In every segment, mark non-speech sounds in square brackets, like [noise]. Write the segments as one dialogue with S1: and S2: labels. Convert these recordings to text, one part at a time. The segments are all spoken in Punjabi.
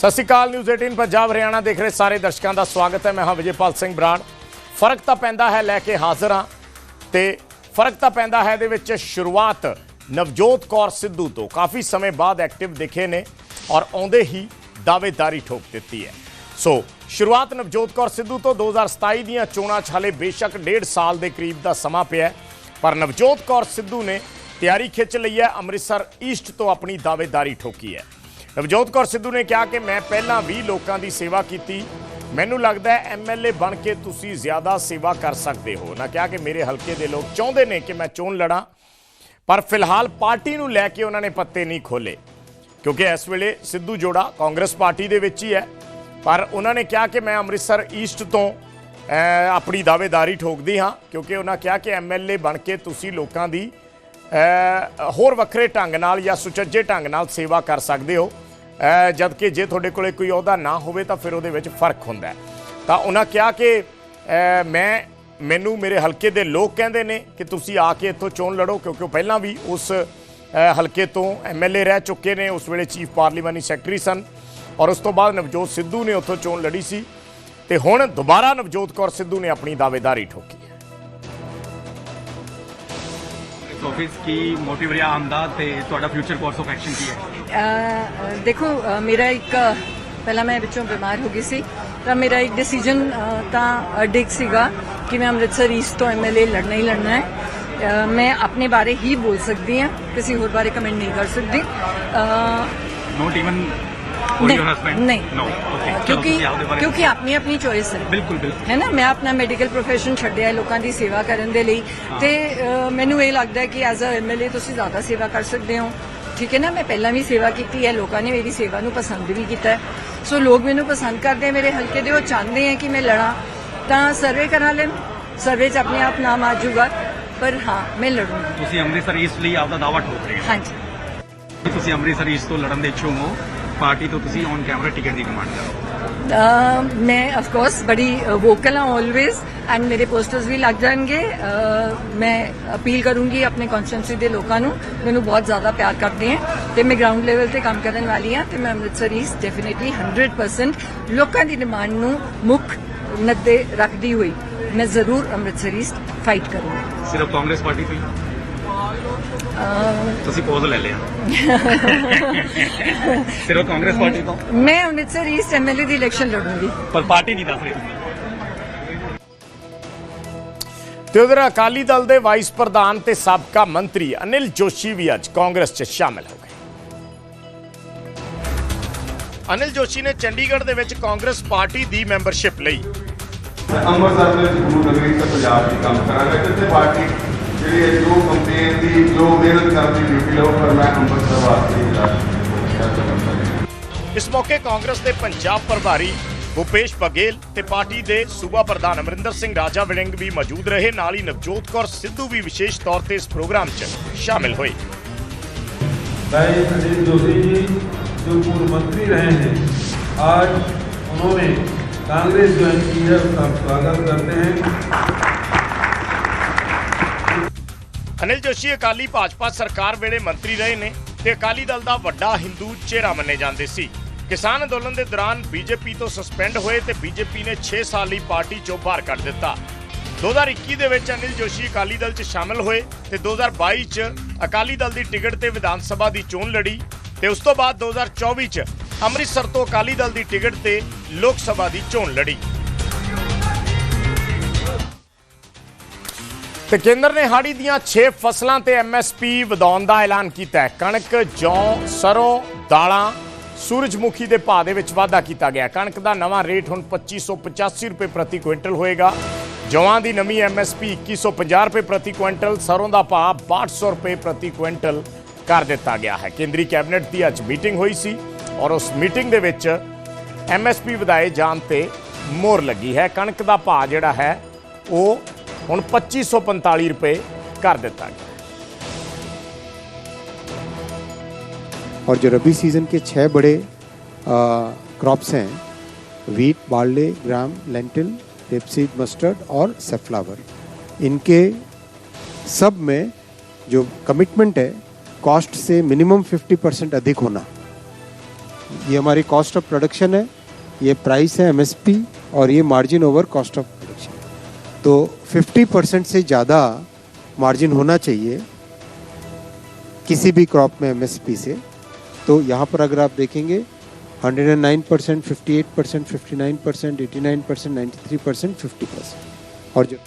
S1: ਸਤਿ ਸ਼੍ਰੀ ਅਕਾਲ ਨਿਊਜ਼ 18 ਪੰਜਾਬ, ਹਰਿਆਣਾ ਦੇਖ ਰਹੇ ਸਾਰੇ ਦਰਸ਼ਕਾਂ ਦਾ ਸਵਾਗਤ ਹੈ। ਮੈਂ ਹਾਂ ਵਿਜੇਪਾਲ ਸਿੰਘ ਬਰਾੜ। ਫ਼ਰਕ ਤਾਂ ਪੈਂਦਾ ਹੈ, ਲੈ ਕੇ ਹਾਜ਼ਰ ਹਾਂ। ਤੇ ਫ਼ਰਕ ਤਾਂ ਪੈਂਦਾ ਹੈ ਇਹਦੇ ਵਿੱਚ ਸ਼ੁਰੂਆਤ ਨਵਜੋਤ ਕੌਰ ਸਿੱਧੂ ਤੋਂ। ਕਾਫੀ ਸਮੇਂ ਬਾਅਦ ਐਕਟਿਵ ਦਿਖੇ ਨੇ ਔਰ ਆਉਂਦੇ ਹੀ ਦਾਅਵੇਦਾਰੀ ਠੋਕ ਦਿੱਤੀ ਹੈ। ਸੋ, ਸ਼ੁਰੂਆਤ ਨਵਜੋਤ ਕੌਰ ਸਿੱਧੂ ਤੋਂ 2027 ਦੀਆਂ ਚੋਣਾਂ 'ਚ ਹਾਲੇ ਬੇਸ਼ੱਕ ਡੇਢ ਸਾਲ ਦੇ ਕਰੀਬ ਦਾ ਸਮਾਂ ਪਿਆ ਪਰ ਨਵਜੋਤ ਕੌਰ ਸਿੱਧੂ ਨੇ ਤਿਆਰੀ ਖਿੱਚ ਲਈ ਹੈ। ਅੰਮ੍ਰਿਤਸਰ ਈਸਟ ਤੋਂ ਆਪਣੀ ਦਾਅਵੇਦਾਰੀ ਠੋਕੀ ਹੈ। ਨਵਜੋਤ ਕੌਰ ਸਿੱਧੂ ਨੇ ਕਿਹਾ ਕਿ ਮੈਂ ਪਹਿਲਾਂ ਵੀ ਲੋਕਾਂ ਦੀ ਸੇਵਾ ਕੀਤੀ। ਮੈਨੂੰ ਲੱਗਦਾ ਹੈ ਐਮਐਲਏ ਬਣ ਕੇ ਤੁਸੀਂ ਜ਼ਿਆਦਾ ਸੇਵਾ ਕਰ ਸਕਦੇ ਹੋ। ਨਾ ਕਿਹਾ ਕਿ ਮੇਰੇ ਹਲਕੇ ਦੇ ਲੋਕ ਚਾਹੁੰਦੇ ਨੇ ਕਿ ਮੈਂ ਚੋਣ ਲੜਾਂ। ਪਰ ਫਿਲਹਾਲ ਪਾਰਟੀ ਨੂੰ ਲੈ ਕੇ ਉਹਨਾਂ ਨੇ ਪੱਤੇ ਨਹੀਂ ਖੋਲੇ ਕਿਉਂਕਿ ਇਸ ਵੇਲੇ ਸਿੱਧੂ ਜੋੜਾ ਕਾਂਗਰਸ ਪਾਰਟੀ ਦੇ ਵਿੱਚ ਹੀ ਹੈ। ਪਰ ਉਹਨਾਂ ਨੇ ਕਿਹਾ ਕਿ ਮੈਂ ਅੰਮ੍ਰਿਤਸਰ ਈਸਟ ਤੋਂ ਆਪਣੀ ਦਾਅਵੇਦਾਰੀ ਠੋਕਦੀ ਹਾਂ। ਕਿਉਂਕਿ ਉਹਨਾਂ ਕਿਹਾ ਕਿ ਐਮਐਲਏ ਬਣ ਕੇ ਤੁਸੀਂ ਲੋਕਾਂ ਦੀ ਹੋਰ ਵੱਖਰੇ ਢੰਗ ਨਾਲ ਜਾਂ ਸੁਚੱਜੇ ਢੰਗ ਨਾਲ ਸੇਵਾ ਕਰ ਸਕਦੇ ਹੋ। ਜਦ ਕਿ ਜੇ ਤੁਹਾਡੇ ਕੋਲੇ ਕੋਈ ਅਹੁਦਾ ਨਾ ਹੋਵੇ ਤਾਂ ਫਿਰ ਉਹਦੇ ਵਿੱਚ ਫ਼ਰਕ ਹੁੰਦਾ ਤਾਂ ਉਹਨਾਂ ਕਿਹਾ ਕਿ ਮੈਂ, ਮੈਨੂੰ ਮੇਰੇ ਹਲਕੇ ਦੇ ਲੋਕ ਕਹਿੰਦੇ ਨੇ ਕਿ ਤੁਸੀਂ ਆ ਕੇ ਇੱਥੋਂ ਚੋਣ ਲੜੋ, ਕਿਉਂਕਿ ਉਹ ਪਹਿਲਾਂ ਵੀ ਉਸ ਹਲਕੇ ਤੋਂ ਐਮਐਲਏ ਰਹਿ ਚੁੱਕੇ ਨੇ, ਉਸ ਵੇਲੇ ਚੀਫ ਪਾਰਲੀਮਾਨੀ ਸੈਕਟਰੀ ਸਨ। ਔਰ ਉਸ ਤੋਂ ਬਾਅਦ ਨਵਜੋਤ ਸਿੱਧੂ ਨੇ ਉੱਥੋਂ ਚੋਣ ਲੜੀ ਸੀ। ਤੇ ਹੁਣ ਦੁਬਾਰਾ ਨਵਜੋਤ ਕੌਰ ਸਿੱਧੂ ਨੇ ਆਪਣੀ ਦਾਅਵੇਦਾਰੀ ਠੋਕੀ।
S2: ਆਫਿਸ ਕੀ ਮੋਟਿਵ ਰਿਹਾ ਆਉਣ ਦਾ ਤੇ ਤੁਹਾਡਾ ਫਿਊਚਰ ਕੋਰਸ ਆਫ ਐਕਸ਼ਨ ਕੀ ਹੈ?
S3: ਦੇਖੋ ਮੇਰਾ ਇੱਕ ਪਹਿਲਾਂ ਮੈਂ ਵਿੱਚੋਂ ਬਿਮਾਰ ਹੋ ਗਈ ਸੀ ਤਾਂ ਮੇਰਾ ਇੱਕ ਡਿਸੀਜਨ ਤਾਂ ਡਿਕ ਸੀਗਾ ਕਿ ਮੈਂ ਅੰਮ੍ਰਿਤਸਰ ਈਸਟ ਤੋਂ ਐਮਐਲਏ ਲੜਨਾ ਹੀ ਲੜਨਾ ਹੈ। ਮੈਂ ਆਪਣੇ ਬਾਰੇ ਹੀ ਬੋਲ ਸਕਦੀ ਹਾਂ ਕਿਸੇ ਹੋਰ ਬਾਰੇ ਕਮੈਂਟ ਨਹੀਂ ਕਰ ਸਕਦੀ।
S2: ਨੋਟ ਇਵਨ
S3: ਕਿਉਂਕਿ ਕਿਉਂਕਿ ਆਪਣੀ ਆਪਣੀ ਚੋਇਸ ਹੈ
S2: ਬਿਲਕੁਲ ਬਿਲਕੁਲ
S3: ਹੈ ਨਾ ਮੈਂ ਆਪਣਾ ਮੈਡੀਕਲ ਪ੍ਰੋਫੈਸ਼ਨ ਛੱਡਿਆ ਲੋਕਾਂ ਦੀ ਸੇਵਾ ਕਰਨ ਦੇ ਲਈ ਤੇ ਮੈਨੂੰ ਇਹ ਲੱਗਦਾ ਹੈ ਕਿ ਐਜ਼ ਅ ਐਮਐਲਏ ਤੁਸੀਂ ਜ਼ਿਆਦਾ ਸੇਵਾ ਕਰ ਸਕਦੇ ਹੋ ਠੀਕ ਹੈ ਨਾ ਮੈਂ ਪਹਿਲਾਂ ਵੀ ਸੇਵਾ ਕੀਤੀ ਹੈ ਲੋਕਾਂ ਨੇ ਮੇਰੀ ਸੇਵਾ ਨੂੰ ਪਸੰਦ ਵੀ ਕੀਤਾ ਸੋ ਲੋਕ ਮੈਨੂੰ ਪਸੰਦ ਕਰਦੇ ਆ ਮੇਰੇ ਹਲਕੇ ਦੇ ਉਹ ਚਾਹੁੰਦੇ ਆ ਕਿ ਮੈਂ ਲੜਾਂ ਤਾਂ ਸਰਵੇ ਕਰਾ ਲੈਣ ਸਰਵੇ 'ਚ ਆਪਣੇ ਆਪ ਨਾਮ ਆ ਜਾਊਗਾ ਪਰ ਹਾਂ ਮੈਂ ਲੜੂੰਗੀ
S2: ਤੁਸੀਂ ਅੰਮ੍ਰਿਤਸਰ ਈਸਟ ਲਈ ਆਪਦਾ ਦਾਅਵਾ ਠੋਕ ਰਹੇ
S3: ਹਾਂਜੀ
S2: ਹੋ ਤੁਸੀਂ ਅੰਮ੍ਰਿਤਸਰ ਈਸਟ ਤੋਂ ਲੜਨ ਦੇ ਇੱਛੁਕ ਹੋ ਪਾਰਟੀ ਤੋਂ ਤੁਸੀਂ ਔਨ ਕੈਮਰਾ ਟਿਕਟ ਦੀ ਡਿਮਾਂਡ ਕਰੋ।
S3: ਮੈਂ ਆਫ ਕੋਰਸ ਬੜੀ ਵੋਕਲ ਹਾਂ ਆਲਵੇਜ਼ ਐਂਡ ਮੇਰੇ ਪੋਸਟਰਸ ਵੀ ਲੱਗ ਜਾਣਗੇ। ਮੈਂ ਅਪੀਲ ਕਰੂੰਗੀ ਆਪਣੇ ਕਨਸਟੀਟਿਊਂਸੀ ਦੇ ਲੋਕਾਂ ਨੂੰ। ਮੈਨੂੰ ਬਹੁਤ ਜ਼ਿਆਦਾ ਪਿਆਰ ਕਰਦੇ ਹੈ ਤੇ ਮੈਂ ਗਰਾਊਂਡ ਲੈਵਲ ਤੇ ਕੰਮ ਕਰਨ ਵਾਲੀ ਹਾਂ ਤੇ ਮੈਂ ਅੰਮ੍ਰਿਤਸਰ ਈਸਟ ਡੈਫੀਨਿਟਲੀ 100% ਲੋਕਾਂ ਦੀ ਡਿਮਾਂਡ ਨੂੰ ਮੁੱਖ ਨੱਦੇ ਰੱਖਦੀ ਹੋਈ ਮੈਂ ਜ਼ਰੂਰ ਅੰਮ੍ਰਿਤਸਰ ਈਸਟ ਫਾਈਟ ਕਰੂੰਗੀ।
S2: ਸਿਰਫ ਕਾਂਗਰਸ ਪਾਰਟੀ ਤੋਂ ਹੀ? ਤੁਸੀਂ ਪੋਜ਼ ਲੈ ਲਿਆ। [laughs] ਸਿਰਫ ਕਾਂਗਰਸ ਪਾਰਟੀ ਤੋਂ?
S3: ਮੈਂ ਅੰਮ੍ਰਿਤਸਰ ਈਸਟ ਐਮਐਲਏ ਦੀ ਇਲੈਕਸ਼ਨ ਲੜੂੰਗੀ।
S2: ਪਰ ਪਾਰਟੀ ਨਹੀਂ ਦੱਸ ਰਹੀ।
S1: ਤੇ ਉਧਰ ਅਕਾਲੀ ਦਲ ਦੇ ਵਾਈਸ ਪ੍ਰਧਾਨ ਤੇ ਸਾਬਕਾ ਮੰਤਰੀ ਅਨਿਲ ਜੋਸ਼ੀ ਵੀ ਅੱਜ ਕਾਂਗਰਸ 'ਚ ਸ਼ਾਮਲ ਹੋ ਗਏ। ਅਨਿਲ ਜੋਸ਼ੀ ਨੇ ਚੰਡੀਗੜ੍ਹ ਦੇ ਵਿੱਚ ਕਾਂਗਰਸ ਪਾਰਟੀ ਦੀ ਮੈਂਬਰਸ਼ਿਪ ਲਈ।
S4: ਅੰਮ੍ਰਿਤਸਰ ਦੇ ਵਿੱਚ ਗੁਰੂ ਨਗਰੀ ਤੇ ਪੰਜਾਬ ਦੀ ਕੰਮ ਕਰਾਂਗਾ ਜਿੱਥੇ ਪਾਰਟੀ ਜਿਹੜੀ ਹੈ ਜੋ ਕੰਪੇਨ ਦੀ ਜੋ ਮਿਹਨਤ ਕਰਨ ਦੀ ਡਿਊਟੀ ਲਓ ਪਰ ਮੈਂ ਅੰਮ੍ਰਿਤਸਰ ਵਾਸਤੇ ਜਿਹੜਾ ਹੈ ਕਰਦਾ
S1: ਇਸ ਮੌਕੇ ਕਾਂਗਰਸ ਦੇ ਪੰਜਾਬ ਪ੍ਰਭਾਰੀ ਭੁਪੇਸ਼ ਬਗੇਲ ਤੇ ਪਾਰਟੀ ਦੇ ਸੂਬਾ ਪ੍ਰਧਾਨ ਅਮਰਿੰਦਰ ਸਿੰਘ ਰਾਜਾ ਵੜਿੰਗ ਵੀ ਮੌਜੂਦ ਰਹੇ ਨਾਲ ਹੀ ਨਵਜੋਤ ਕੌਰ ਸਿੱਧੂ ਵੀ ਵਿਸ਼ੇਸ਼ ਤੌਰ ਤੇ ਇਸ ਪ੍ਰੋਗਰਾਮ 'ਚ ਸ਼ਾਮਿਲ ਹੋਏ
S5: भाई अनिल जोशी जी जो पूर्व मंत्री रहे हैं आज उन्होंने कांग्रेस ज्वाइन की है उसका हम स्वागत करते हैं
S1: ਅਨਿਲ ਜੋਸ਼ੀ, ਅਕਾਲੀ ਭਾਜਪਾ ਸਰਕਾਰ ਵੇਲੇ ਮੰਤਰੀ ਰਹੇ ਨੇ ਤੇ ਅਕਾਲੀ ਦਲ ਦਾ ਵੱਡਾ ਹਿੰਦੂ ਚਿਹਰਾ ਮੰਨੇ ਜਾਂਦੇ ਸੀ। ਕਿਸਾਨ ਅੰਦੋਲਨ ਦੇ ਦੌਰਾਨ ਬੀਜੇਪੀ ਤੋਂ ਸਸਪੈਂਡ ਹੋਏ ਤੇ ਬੀਜੇਪੀ ਨੇ 6 ਸਾਲ ਲਈ ਪਾਰਟੀ ਚੋਂ ਬਾਹਰ ਕੱਢ ਦਿੱਤਾ। 2021 ਦੇ ਵਿੱਚ ਅਨਿਲ ਜੋਸ਼ੀ ਅਕਾਲੀ ਦਲ 'ਚ ਸ਼ਾਮਲ ਹੋਏ ਤੇ 2022 'ਚ ਅਕਾਲੀ ਦਲ ਦੀ ਟਿਕਟ ਤੇ ਵਿਧਾਨ ਸਭਾ ਦੀ ਚੋਣ ਲੜੀ ਤੇ ਉਸ ਤੋਂ ਬਾਅਦ 2024 'ਚ ਅੰਮ੍ਰਿਤਸਰ ਤੋਂ ਅਕਾਲੀ ਦਲ ਦੀ ਟਿਕਟ ਤੇ ਲੋਕ ਸਭਾ ਦੀ ਚੋਣ ਲੜੀ। ਤੇ ਕੇਂਦਰ ਨੇ ਹਾੜੀ ਦੀਆਂ 6 ਫਸਲਾਂ ਤੇ ਐਮਐਸਪੀ ਵਧਾਉਣ ਦਾ ਐਲਾਨ ਕੀਤਾ ਹੈ। ਕਣਕ, ਜੌਂ, ਸਰੋਂ, ਦਾਲਾਂ ਸੂਰਜਮੁਖੀ ਦੇ ਭਾਅ ਦੇ ਵਿੱਚ ਵਾਧਾ ਕੀਤਾ ਗਿਆ ਕਣਕ ਦਾ ਨਵਾਂ ਰੇਟ ਹੁਣ 2585 ਰੁਪਏ ਪ੍ਰਤੀ ਕੁਇੰਟਲ ਹੋਏਗਾ। ਜੌਆਂ ਦੀ ਨਵੀਂ ਐਮਐਸਪੀ 2150 ਰੁਪਏ ਪ੍ਰਤੀ ਕੁਇੰਟਲ, ਸਰੋਂ ਦਾ ਭਾਅ 6200 ਰੁਪਏ ਪ੍ਰਤੀ ਕੁਇੰਟਲ ਕਰ ਦਿੱਤਾ ਗਿਆ ਹੈ। ਕੇਂਦਰੀ ਕੈਬਨਿਟ ਦੀ ਅੱਜ ਮੀਟਿੰਗ ਹੋਈ ਸੀ ਔਰ ਉਸ ਮੀਟਿੰਗ ਦੇ ਵਿੱਚ ਐਮਐਸਪੀ ਵਧਾਏ ਜਾਣ ਤੇ ਮੋਹਰ ਲੱਗੀ ਹੈ। ਕਣਕ ਦਾ ਭਾਅ ਜਿਹੜਾ ਹੈ, ਉਹ ਹੁਣ 2545 ਰੁਪਏ ਕਰ ਦਿੱਤਾ ਗਿਆ
S6: और जो रबी सीजन के छह बड़े क्रॉप्स हैं wheat barley gram lentil rapeseed mustard और सेफ्लावर इनके सब में जो कमिटमेंट है कॉस्ट से मिनिमम 50 परसेंट अधिक होना ये हमारी कॉस्ट ऑफ प्रोडक्शन है ये प्राइस है एमएसपी और ये margin over cost of production तो 50 परसेंट से ज़्यादा मार्जिन होना चाहिए किसी भी क्रॉप में एमएसपी से तो यहाँ पर अगर आप देखेंगे 109 percent fifty percent fifty percent eighty percent ninety percent fifty percent और जो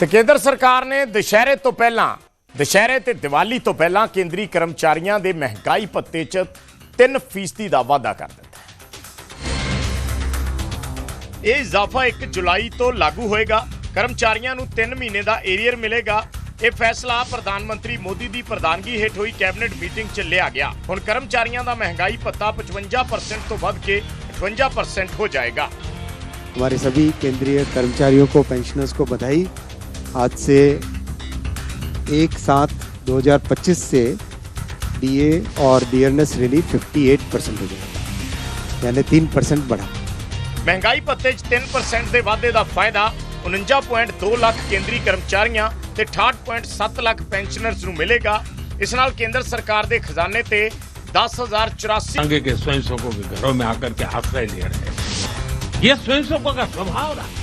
S1: ਤੇ ਕੇਂਦਰ ਸਰਕਾਰ ਨੇ ਦੁਸ਼ਹਿਰੇ ਤੋਂ ਪਹਿਲਾਂ ਦੁਸ਼ਹਿਰੇ ਤੇ ਦੀਵਾਲੀ ਤੋਂ ਪਹਿਲਾਂ ਕੇਂਦਰੀ ਕਰਮਚਾਰੀਆਂ ਦੇ ਮਹਿੰਗਾਈ ਭੱਤੇ 'ਚ 3% ਦਾ ਵਾਅਦਾ ਕਰ ਦਿੱਤਾ ਹੈ ਇਹ ਇਜ਼ਾਫਾ 1 ਜੁਲਾਈ ਤੋਂ ਲਾਗੂ ਹੋਏਗਾ ਕਰਮਚਾਰੀਆਂ ਨੂੰ 3 ਮਹੀਨੇ ਦਾ ਏਰੀਅਰ ਮਿਲੇਗਾ ਇਹ ਫੈਸਲਾ ਪ੍ਰਧਾਨ ਮੰਤਰੀ ਮੋਦੀ ਦੀ ਪ੍ਰਧਾਨਗੀ ਹੇਠ ਹੋਈ ਕੈਬਨਿਟ ਮੀਟਿੰਗ 'ਚ ਲਿਆ ਗਿਆ ਹੁਣ ਕਰਮਚਾਰੀਆਂ ਦਾ ਮਹਿੰਗਾਈ ਭੱਤਾ 55% ਤੋਂ ਵੱਧ ਕੇ 58% ਹੋ ਜਾਏਗਾ
S6: हमारे सभी केंद्रीय कर्मचारियों को पेंशनर्स को बधाई आज से एक सात 2025 से डीए और डियरनेस रिलीफ 58 परसेंट हो जाएगा यानी तीन परसेंट बढ़ा
S1: ਮਹਿੰਗਾਈ ਭੱਤੇ 'ਚ 3% ਦੇ ਵਾਧੇ ਦਾ ਫਾਇਦਾ 49.2 ਲੱਖ ਕੇਂਦਰੀ ਕਰਮਚਾਰੀਆਂ ਤੇ 68.7 ਲੱਖ ਪੈਨਸ਼ਨਰਸ ਨੂੰ ਮਿਲੇਗਾ ਇਸ ਨਾਲ ਕੇਂਦਰ ਸਰਕਾਰ ਦੇ ਖਜ਼ਾਨੇ ਤੇ 10084
S5: संघ के स्वयंसेवकों के घरों में आकर के आश्रय ले रहे हैं ये स्वयंसेवकों का स्वभाव रहा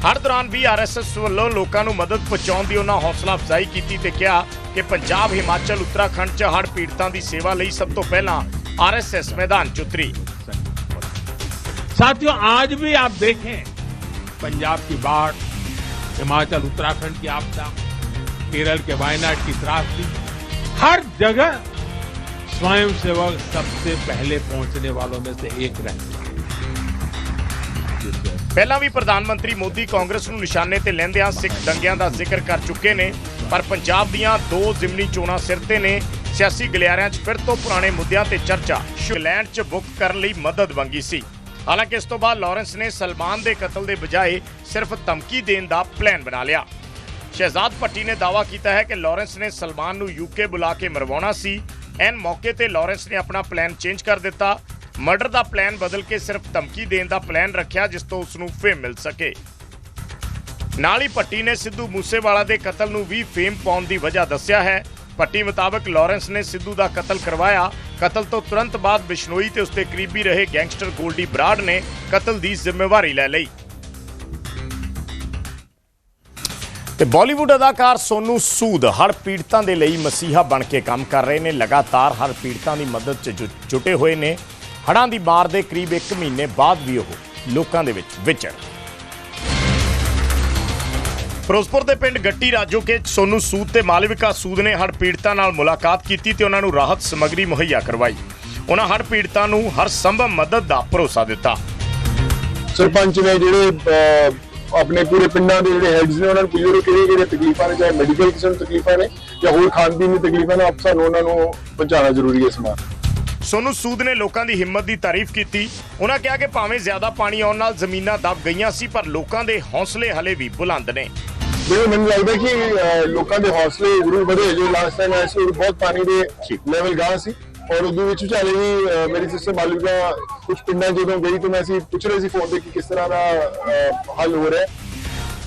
S1: ਹਰ ਦੌਰਾਨ ਵੀ ਆਰਐਸਐਸ ਵੱਲੋਂ ਲੋਕਾਂ ਨੂੰ ਮਦਦ ਪਹੁੰਚਾਉਣ ਦੀ ਉਹਨਾਂ ਹੌਸਲਾ ਅਫਜ਼ਾਈ ਕੀਤੀ ਤੇ ਕਿਹਾ ਕਿ ਪੰਜਾਬ ਹਿਮਾਚਲ ਉੱਤਰਾਖੰਡ 'ਚ ਹੜ੍ਹ ਪੀੜਤਾਂ ਦੀ ਸੇਵਾ ਲਈ ਸਭ ਤੋਂ ਪਹਿਲਾਂ ਆਰਐਸਐਸ ਮੈਦਾਨ 'ਚ ਉਤਰੀ
S5: साथियों आज भी आप देखें पंजाब की बाढ़ हिमाचल उत्तराखंड की आपदा केरल के वायनाड की त्रासदी हर जगह स्वयंसेवक सबसे पहले पहुंचने वालों में से एक रहते हैं
S1: ਪਹਿਲਾਂ ਵੀ ਪ੍ਰਧਾਨ ਮੰਤਰੀ ਮੋਦੀ ਕਾਂਗਰਸ ਨੂੰ ਨਿਸ਼ਾਨੇ ਤੇ ਲੈਂਦਿਆਂ ਸਿੱਖ ਦੰਗਿਆਂ ਦਾ ਜ਼ਿਕਰ ਕਰ ਚੁੱਕੇ ਨੇ ਪਰ ਪੰਜਾਬ ਦੀਆਂ ਦੋ ਜ਼ਿਮਨੀ ਚੋਣਾਂ ਸਿਰ ਤੇ ਨੇ ਸਿਆਸੀ ਗਲਿਆਰਿਆਂ 'ਚ ਫਿਰ ਤੋਂ ਪੁਰਾਣੇ ਮੁੱਦਿਆਂ ਤੇ ਚਰਚਾ ਇੰਗਲੈਂਡ 'ਚ ਬੁੱਕ ਕਰਨ ਲਈ ਮਦਦ ਮੰਗੀ ਸੀ ਹਾਲਾਂਕਿ ਇਸ ਤੋਂ ਬਾਅਦ ਲਾਰੈਂਸ ਨੇ ਸਲਮਾਨ ਦੇ ਕਤਲ ਦੇ ਬਜਾਏ ਸਿਰਫ ਧਮਕੀ ਦੇਣ ਦਾ ਪਲਾਨ ਬਣਾ ਲਿਆ। ਸ਼ਹਿਜ਼ਾਦ ਭੱਟੀ ਨੇ ਦਾਅਵਾ ਕੀਤਾ ਹੈ ਕਿ ਲਾਰੈਂਸ ਨੇ ਸਲਮਾਨ ਨੂੰ ਯੂਕੇ ਬੁਲਾ ਕੇ ਮਰਵਾਉਣਾ ਸੀ। ਐਨ ਮੌਕੇ ਤੇ ਲਾਰੈਂਸ ਨੇ ਆਪਣਾ ਪਲਾਨ ਚੇਂਜ ਕਰ ਦਿੱਤਾ। ਮਰਡਰ ਦਾ ਪਲਾਨ ਬਦਲ ਕੇ ਸਿਰਫ ਧਮਕੀ ਦੇਣ ਦਾ ਪਲਾਨ ਰੱਖਿਆ ਜਿਸ ਤੋਂ ਉਸ ਨੂੰ ਫੇਮ ਮਿਲ ਸਕੇ। ਨਾਲ ਹੀ ਭੱਟੀ ਨੇ ਸਿੱਧੂ ਮੂਸੇਵਾਲਾ ਦੇ ਕਤਲ ਨੂੰ ਵੀ ਫੇਮ ਪਾਉਣ ਦੀ ਵਜ੍ਹਾ ਦੱਸਿਆ ਹੈ। ਪੱਟੀ ਮੁਤਾਬਕ ਲਾਰੈਂਸ ਨੇ ਸਿੱਧੂ ਦਾ ਕਤਲ ਕਰਵਾਇਆ। ਕਤਲ ਤੋਂ ਤੁਰੰਤ ਬਾਅਦ ਬਿਸ਼ਨੋਈ ਤੇ ਉਸਦੇ ਕਰੀਬੀ ਰਹੇ ਗੈਂਗਸਟਰ ਗੋਲਡੀ ਬਰਾੜ ਨੇ ਕਤਲ ਦੀ ਜ਼ਿੰਮੇਵਾਰੀ ਲੈ ਲਈ। ਤੇ ਬਾਲੀਵੁੱਡ ਅਦਾਕਾਰ ਸੋਨੂ ਸੂਦ ਹੜ੍ਹ ਪੀੜਤਾਂ ਦੇ ਲਈ ਮਸੀਹਾ ਬਣ ਕੇ ਕੰਮ ਕਰ ਰਹੇ ਨੇ। ਲਗਾਤਾਰ ਹਰ ਪੀੜਤਾਂ ਦੀ ਮਦਦ 'ਚ ਜੁ- ਜੁਟੇ ਹੋਏ ਨੇ। ਹੜ੍ਹਾਂ ਦੀ ਮਾਰ ਦੇ ਕਰੀਬ 1 ਮਹੀਨੇ ਬਾਅਦ ਵੀ ਉਹ ਲੋਕਾਂ ਦੇ ਵਿੱਚ ਵਿਚਰ। ਫਿਰੋਜ਼ਪੁਰ ਦੇ ਪਿੰਡ ਗੱਟੀ ਰਾਜੋਕੇ 'ਚ ਸੋਨੂ ਸੂਦ ਤੇ ਮਾਲਵਿਕਾ ਸੂਦ ਨੇ ਹੜ੍ਹ ਪੀੜਤਾਂ ਨਾਲ ਮੁਲਾਕਾਤ ਕੀਤੀ ਤੇ ਉਹਨਾਂ ਨੂੰ ਰਾਹਤ ਸਮੱਗਰੀ ਮੁਹੱਈਆ ਕਰਵਾਈ। ਉਹਨਾਂ ਹੜ੍ਹ ਪੀੜਤਾਂ ਨੂੰ ਹਰ ਸੰਭਵ ਮਦਦ ਦਾ ਭਰੋਸਾ ਦਿੱਤਾ।
S7: ਸਰਪੰਚ ਨੇ ਜਿਹੜੇ ਆਪਣੇ ਪੂਰੇ ਪਿੰਡਾਂ ਦੇ ਜਿਹੜੇ ਹੈਡਸ ਨੇ ਉਹਨਾਂ ਨੂੰ ਪੁੱਛੋ ਕਿਹੜੀਆਂ ਕਿਹੜੀਆਂ ਤਕਲੀਫਾਂ ਨੇ ਚਾਹੇ ਮੈਡੀਕਲ ਕਿਸਮ ਤਕਲੀਫਾਂ ਨੇ ਜਾਂ ਹੋਰ ਖਾਣ ਪੀਣ ਦੀ ਤਕਲੀਫਾਂ ਨੇ ਆਪ ਸਾਨੂੰ ਉਹਨਾਂ ਨੂੰ ਪਹੁੰਚਾਉਣਾ ਜ਼ਰੂਰੀ ਹੈ ਸਮਾਨ
S1: ਸੋਨੂ ਸੂਦ ਨੇ ਲੋਕਾਂ ਦੀ ਹਿੰਮਤ ਦੀ ਤਾਰੀਫ ਕੀਤੀ। ਉਹਨਾਂ ਕਿਹਾ ਕਿ ਭਾਵੇਂ ਜ਼ਿਆਦਾ ਪਾਣੀ ਆਉਣ ਨਾਲ ਜ਼ਮੀਨਾਂ ਦਬ ਗਈਆਂ ਸੀ ਪਰ ਲੋਕਾਂ ਦੇ ਹੌਸਲੇ ਹਲੇ ਵੀ ਬੁਲੰਦ ਨੇ।
S7: ਜਿਵੇਂ ਮੈਨੂੰ ਲੱਗਦਾ ਕਿ ਲੋਕਾਂ ਦੇ ਹੌਸਲੇ ਜ਼ਰੂਰ ਵਧੇ। ਜੋ ਲਾਸਟ ਟਾਈਮ ਆਇਆ ਸੀ ਬਹੁਤ ਪਾਣੀ ਦੇ ਲੈਵਲ ਗਾਂ ਸੀ। ਔਰ ਉਦੋਂ ਵਿੱਚ ਵਿਚਾਲੇ ਵੀ ਮੇਰੀ ਸਿਸਟਰ ਮਾਲੂਗਾ ਕੁਝ ਪਿੰਡਾਂ ਜਦੋਂ ਗਈ ਤਾਂ ਮੈਂ ਅਸੀਂ ਪੁੱਛ ਰਹੇ ਸੀ ਫੋਨ ਤੇ ਕਿ ਕਿਸ ਤਰ੍ਹਾਂ ਦਾ ਹੱਲ ਹੋ ਰਿਹਾ।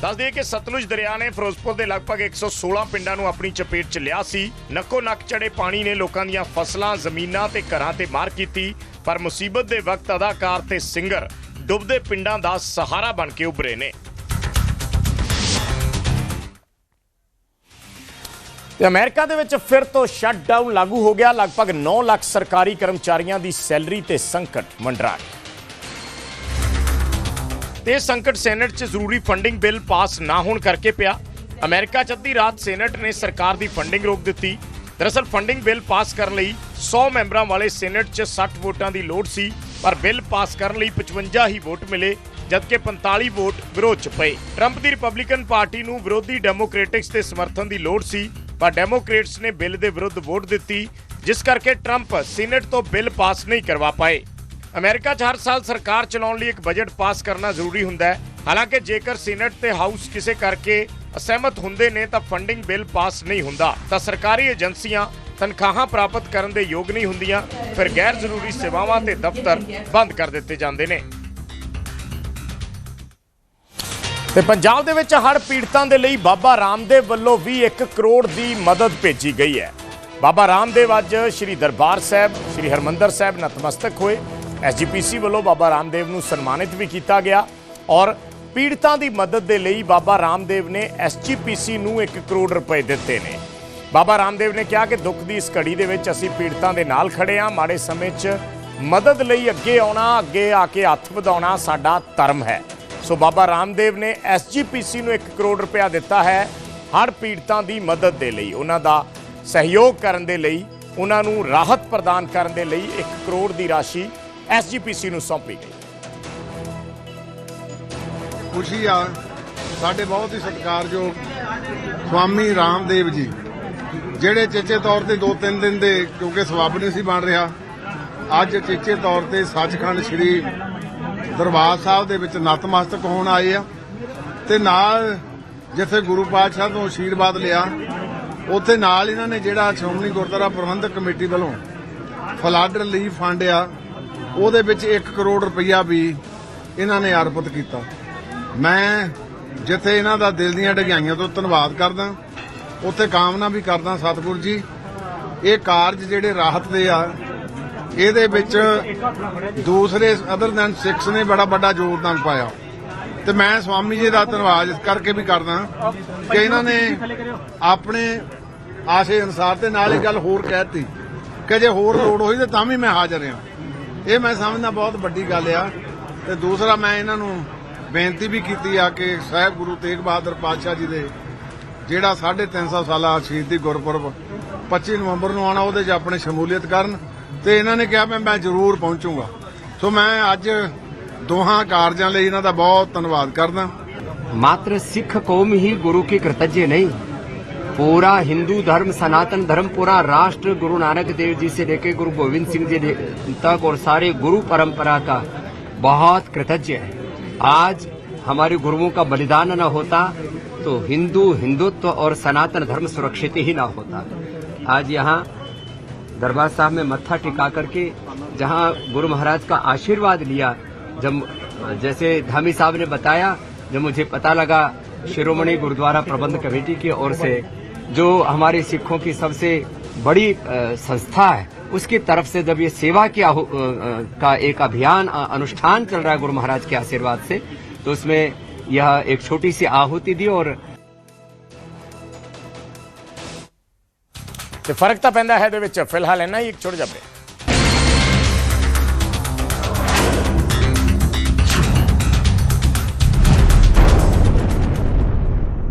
S1: ਦੱਸ ਦਈਏ ਕਿ ਸਤਲੁਜ ਦਰਿਆ ਨੇ ਫਿਰੋਜ਼ਪੁਰ ਦੇ ਲਗਭਗ 116 ਪਿੰਡਾਂ ਨੂੰ ਆਪਣੀ ਚਪੇਟ 'ਚ ਲਿਆ ਸੀ। ਨੱਕੋ ਨੱਕ ਚੜੇ ਪਾਣੀ ਨੇ ਲੋਕਾਂ ਦੀਆਂ ਫਸਲਾਂ ਜ਼ਮੀਨਾਂ ਤੇ ਘਰਾਂ ਤੇ ਮਾਰ ਕੀਤੀ। ਪਰ ਮੁਸੀਬਤ ਦੇ ਵਕਤ ਅਦਾਕਾਰ ਤੇ ਸਿੰਗਰ ਡੁੱਬਦੇ ਪਿੰਡਾਂ ਦਾ ਸਹਾਰਾ ਬਣ ਕੇ ਉੱਭਰੇ ਨੇ। ਤੇ ਅਮਰੀਕਾ ਦੇ ਵਿੱਚ ਫਿਰ ਤੋਂ ਸ਼ਟਡਾਊਨ ਲਾਗੂ ਹੋ ਗਿਆ। ਲਗਭਗ 9 ਲੱਖ ਸਰਕਾਰੀ ਕਰਮਚਾਰੀਆਂ ਦੀ ਸੈਲਰੀ ਤੇ ਸੰਕਟ ਮੰਡਰਾ ਤੇ ਸੰਕਟ ਸੈਨੇਟ 'ਚ ਜ਼ਰੂਰੀ ਫੰਡਿੰਗ ਬਿੱਲ ਪਾਸ ਨਾ ਹੋਣ ਕਰਕੇ ਪਿਆ। ਅਮਰੀਕਾ 'ਚ ਅੱਧੀ ਰਾਤ ਸੈਨੇਟ ਨੇ ਸਰਕਾਰ ਦੀ ਫੰਡਿੰਗ ਰੋਕ ਦਿੱਤੀ। ਦਰਅਸਲ ਫੰਡਿੰਗ ਬਿੱਲ ਪਾਸ ਕਰਨ ਲਈ 100 ਮੈਂਬਰਾਂ ਵਾਲੇ ਸੈਨੇਟ 'ਚ 60 ਵੋਟਾਂ ਦੀ ਲੋੜ ਸੀ, ਪਰ ਬਿੱਲ ਪਾਸ ਕਰਨ ਲਈ 55 ਹੀ ਵੋਟ ਮਿਲੇ, ਜਦਕਿ 45 ਵੋਟ ਵਿਰੋਧ 'ਚ ਪਏ। ਟਰੰਪ ਦੀ ਰਿਪਬਲਿਕਨ ਪਾਰਟੀ ਨੂੰ ਵਿਰੋਧੀ ਡੈਮੋਕ੍ਰੈਟਿਕਸ ਦੇ ਸਮਰਥਨ ਦੀ ਲੋੜ ਸੀ। ਪਰ ਡੈਮੋਕ੍ਰੇਟਸ ਨੇ ਬਿੱਲ ਦੇ ਵਿਰੁੱਧ ਵੋਟ ਦਿੱਤੀ, ਜਿਸ ਕਰਕੇ ਟਰੰਪ ਸੀਨੇਟ ਤੋਂ ਬਿੱਲ ਪਾਸ ਨਹੀਂ ਕਰਵਾ ਪਾਏ। ਅਮਰੀਕਾ 'ਚ ਹਰ ਸਾਲ ਸਰਕਾਰ ਚਲਾਉਣ ਲਈ ਇੱਕ ਬਜਟ ਪਾਸ ਕਰਨਾ ਜ਼ਰੂਰੀ ਹੁੰਦਾ ਹੈ। ਹਾਲਾਂਕਿ ਜੇਕਰ ਸੀਨੇਟ ਤੇ ਹਾਊਸ ਕਿਸੇ ਕਰਕੇ ਅਸਹਿਮਤ ਹੁੰਦੇ ਨੇ, ਤਾਂ ਫੰਡਿੰਗ ਬਿੱਲ ਪਾਸ ਨਹੀਂ ਹੁੰਦਾ। ਤਾਂ ਸਰਕਾਰੀ ਏਜੰਸੀਆਂ ਤਨਖਾਹਾਂ ਪ੍ਰਾਪਤ ਕਰਨ ਦੇ ਯੋਗ ਨਹੀਂ ਹੁੰਦੀਆਂ। ਫਿਰ ਗੈਰ ਜ਼ਰੂਰੀ ਸੇਵਾਵਾਂ ਤੇ ਦਫ਼ਤਰ ਬੰਦ ਕਰ ਦਿੱਤੇ ਜਾਂਦੇ ਨੇ। ਤੇ ਪੰਜਾਬ ਦੇ ਵਿੱਚ ਹੜ੍ਹ ਪੀੜਤਾਂ ਦੇ ਲਈ ਬਾਬਾ ਰਾਮਦੇਵ ਵੱਲੋਂ ਵੀ 1 ਕਰੋੜ ਦੀ ਮਦਦ ਭੇਜੀ ਗਈ ਹੈ। ਬਾਬਾ ਰਾਮਦੇਵ ਅੱਜ ਸ੍ਰੀ ਦਰਬਾਰ ਸਾਹਿਬ, ਸ੍ਰੀ ਹਰਮੰਦਰ ਸਾਹਿਬ ਨਤਮਸਤਕ ਹੋਏ। ਐਸਜੀਪੀਸੀ ਵੱਲੋਂ ਬਾਬਾ ਰਾਮਦੇਵ ਨੂੰ ਸਨਮਾਨਿਤ ਵੀ ਕੀਤਾ ਗਿਆ ਔਰ ਪੀੜਤਾਂ ਦੀ ਮਦਦ ਦੇ ਲਈ ਬਾਬਾ ਰਾਮਦੇਵ ਨੇ ਐਸਜੀਪੀਸੀ ਨੂੰ 1 ਕਰੋੜ ਰੁਪਏ ਦਿੱਤੇ ਨੇ। ਬਾਬਾ ਰਾਮਦੇਵ ਨੇ ਕਿਹਾ ਕਿ ਦੁੱਖ ਦੀ ਇਸ ਘੜੀ ਦੇ ਵਿੱਚ ਅਸੀਂ ਪੀੜਤਾਂ ਦੇ ਨਾਲ ਖੜੇ ਹਾਂ। ਮਾੜੇ ਸਮੇਂ 'ਚ ਮਦਦ ਲਈ ਅੱਗੇ ਆਉਣਾ, ਅੱਗੇ ਆ ਕੇ ਹੱਥ ਵਧਾਉਣਾ ਸਾਡਾ ਧਰਮ ਹੈ। ਸੋ ਬਾਬਾ ਰਾਮਦੇਵ ਨੇ ਐਸਜੀਪੀਸੀ ਨੂੰ 1 ਕਰੋੜ ਰੁਪਇਆ ਦਿੱਤਾ ਹੈ ਹੜ੍ਹ ਪੀੜਤਾਂ ਦੀ ਮਦਦ ਦੇ ਲਈ। ਉਹਨਾਂ ਦਾ ਸਹਿਯੋਗ ਕਰਨ ਦੇ ਲਈ, ਉਹਨਾਂ ਨੂੰ ਰਾਹਤ ਪ੍ਰਦਾਨ ਕਰਨ ਦੇ ਲਈ 1 ਕਰੋੜ ਦੀ ਰਾਸ਼ੀ ਐਸਜੀਪੀਸੀ ਨੂੰ ਸੌਂਪੀ ਗਈ।
S8: ਖੁਸ਼ੀ ਆ, ਸਾਡੇ ਬਹੁਤ ਹੀ ਸਤਿਕਾਰਯੋਗ ਸਵਾਮੀ ਰਾਮਦੇਵ ਜੀ, ਜਿਹੜੇ ਚੇਚੇ ਤੌਰ ਤੇ ਦੋ ਤਿੰਨ ਦਿਨ ਦੇ ਕਿਉਂਕਿ ਸਵਾਬ ਨਹੀਂ ਸੀ ਬਣ ਰਿਹਾ, ਅੱਜ ਚੇਚੇ ਤੌਰ ਤੇ ਸੱਚਖੰਡ ਸ੍ਰੀ ਦਰਬਾਰ ਸਾਹਿਬ ਦੇ ਵਿੱਚ ਨਤਮਸਤਕ ਹੋਣ ਆਏ ਆ ਤੇ ਨਾਲ ਜਿੱਥੇ ਗੁਰੂ ਪਾਤਸ਼ਾਹ ਤੋਂ ਆਸ਼ੀਰਵਾਦ ਲਿਆ, ਉੱਥੇ ਨਾਲ ਇਹਨਾਂ ਨੇ ਜਿਹੜਾ ਸ਼੍ਰੋਮਣੀ ਗੁਰਦੁਆਰਾ ਪ੍ਰਬੰਧਕ ਕਮੇਟੀ ਵੱਲੋਂ ਫਲੱਡ ਰਿਲੀਫ ਫੰਡ ਆ, ਉਹਦੇ ਵਿੱਚ 1 ਕਰੋੜ ਰੁਪਈਆ ਵੀ ਇਹਨਾਂ ਨੇ ਅਰਪਿਤ ਕੀਤਾ। ਮੈਂ ਜਿੱਥੇ ਇਹਨਾਂ ਦਾ ਦਿਲ ਦੀਆਂ ਡਗਾਈਆਂ ਤੋਂ ਧੰਨਵਾਦ ਕਰਦਾ, ਉੱਥੇ ਕਾਮਨਾ ਵੀ ਕਰਦਾ ਸਤਿਗੁਰੂ ਜੀ, ਇਹ ਕਾਰਜ ਜਿਹੜੇ ਰਾਹਤ ਦੇ ਆ ਇਹਦੇ ਵਿੱਚ ਦੂਸਰੇ ਅਦਰ ਦੈਨ ਸਿਕਸ ਨੇ ਬੜਾ ਵੱਡਾ ਯੋਗਦਾਨ ਪਾਇਆ। ਤੇ ਮੈਂ ਸਵਾਮੀ ਜੀ ਦਾ ਧੰਨਵਾਦ ਇਸ ਕਰਕੇ ਵੀ ਕਰਦਾ ਕਿ ਇਹਨਾਂ ਨੇ ਆਪਣੇ ਆਸ਼ੇ ਅਨੁਸਾਰ ਤੇ ਨਾਲ ਹੀ ਗੱਲ ਹੋਰ ਕਹਿਤੀ ਕਿ ਜੇ ਹੋਰ ਲੋੜ ਹੋਈ ਤੇ ਤਾਂ ਵੀ ਮੈਂ ਹਾਜ਼ਰ ਹਾਂ। ਇਹ ਮੈਂ ਸਮਝਦਾ ਬਹੁਤ ਵੱਡੀ ਗੱਲ ਆ। ਤੇ ਦੂਸਰਾ ਮੈਂ ਇਹਨਾਂ ਨੂੰ ਬੇਨਤੀ ਵੀ ਕੀਤੀ ਆ ਕਿ ਸਾਹਿਬ ਗੁਰੂ ਤੇਗ ਬਹਾਦਰ ਪਾਤਸ਼ਾਹ ਜੀ ਦੇ ਜਿਹੜਾ 350 ਸਾਲਾ ਸ਼ਹੀਦੀ ਗੁਰਪੁਰਬ 25 ਨਵੰਬਰ ਨੂੰ ਆਉਣਾ, ਉਹਦੇ 'ਚ ਆਪਣੇ ਸ਼ਮੂਲੀਅਤ ਕਰਨ। ਤੇ ਇਹਨਾਂ ਨੇ ਕਿਹਾ ਮੈਂ ਮੈਂ ਜ਼ਰੂਰ ਪਹੁੰਚੂਗਾ ਸੋ ਮੈਂ ਅੱਜ ਦੋਹਾਂ ਕਾਰਜਾਂ ਲਈ ਇਹਨਾਂ ਦਾ ਬਹੁਤ ਧੰਨਵਾਦ ਕਰਦਾ
S9: मात्र सिख कौम ही गुरु की कृतज्ञ नहीं पूरा हिंदू धर्म सनातन धर्म पूरा राष्ट्र गुरु नानक देव जी से लेकर गुरु गोविंद सिंह जी तक और सारे गुरु परंपरा का बहुत कृतज्ञ है आज हमारे गुरुओं का बलिदान न होता तो हिंदू हिंदुत्व और सनातन धर्म सुरक्षित ही न होता आज यहाँ दरबार साहब में मत्था टिका करके जहाँ गुरु महाराज का आशीर्वाद लिया, जब, जैसे धामी साहब ने बताया, जब मुझे पता लगा, शिरोमणि गुरुद्वारा प्रबंध कमेटी की ओर से, जो हमारे सिखों की सबसे बड़ी संस्था है, उसकी तरफ़ से जब ये सेवा की का एक अभियान अनुष्ठान चल रहा है गुरु महाराज के आशीर्वाद से तो उसमें यह एक छोटी सी आहुति दी और
S1: ਤੇ ਫ਼ਰਕ ਤਾਂ ਪੈਂਦਾ ਹੈ ਇਹਦੇ ਵਿੱਚ ਫਿਲਹਾਲ ਇੰਨਾ ਹੀ ਇੱਕ ਛੋਟਾ ਜਿਹਾ।